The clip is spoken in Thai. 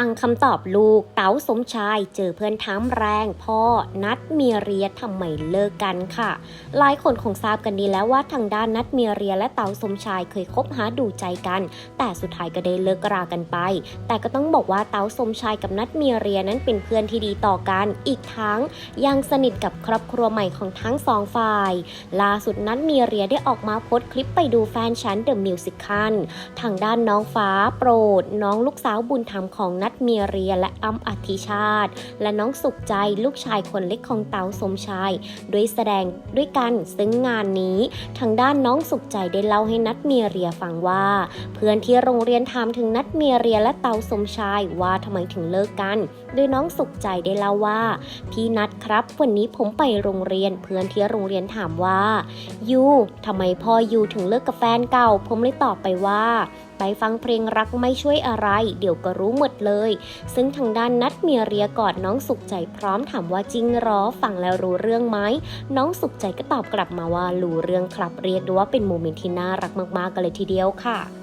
ฟังคำตอบลูกเต๋าสมชายเจอเพื่อนท้ามแรงพ่อนัดเมียเรียทำไมเลิกกันค่ะ หลายคนคงทราบกันดีแล้วว่าทางด้านนัดเมียเรียและเต๋าสมชายเคยคบหาดูใจกัน แต่สุดท้ายก็ได้เลิกรากันไป แต่ก็ต้องบอกว่าเต๋าสมชายกับนัดเมียเรียนั้นเป็นเพื่อนที่ดีต่อกันอีกทั้งยังสนิทกับครอบครัวใหม่ของทั้งสองฝ่ายล่าสุดนัดเมียเรียได้ออกมาโพสต์คลิปไปดูแฟนฉันเดอะมิวสิคัลทางด้านน้องฟ้าโปรด น้องลูกสาวบุญธรรมของนัดเมียเรียและอ้ำอธิชาติ และน้องสุขใจลูกชายคนเล็กของเต๋าสมชายด้วยแสดงด้วยกันซึ่งงานนี้ ทางด้านน้องสุขใจได้เล่าให้นัดเมียเรียฟังว่า เพื่อนที่โรงเรียนถามถึงนัดเมียเรียและเต๋าสมชายว่าทำไมถึงเลิกกัน โดยน้องสุขใจได้เล่าว่า พี่นัดครับวันนี้ผมไปโรงเรียน เพื่อนที่โรงเรียนถามว่ายูทำไมพ่อยูถึงเลิกกับแฟนเก่า ผมเลยตอบไปว่าไปฟังเพลงรักไม่ช่วยอะไร เดี๋ยวก็รู้หมดเลย ซึ่งทางด้านนัดเมียเรียกอดน้องสุขใจพร้อมถามว่าจริงหรอฟังแล้วรู้เรื่องไหมน้องสุขใจก็ตอบกลับมาว่ารู้เรื่องครับเรียกได้ว่าเป็นโมเมนต์ที่น่ารักมากๆกันเลยทีเดียวค่ะ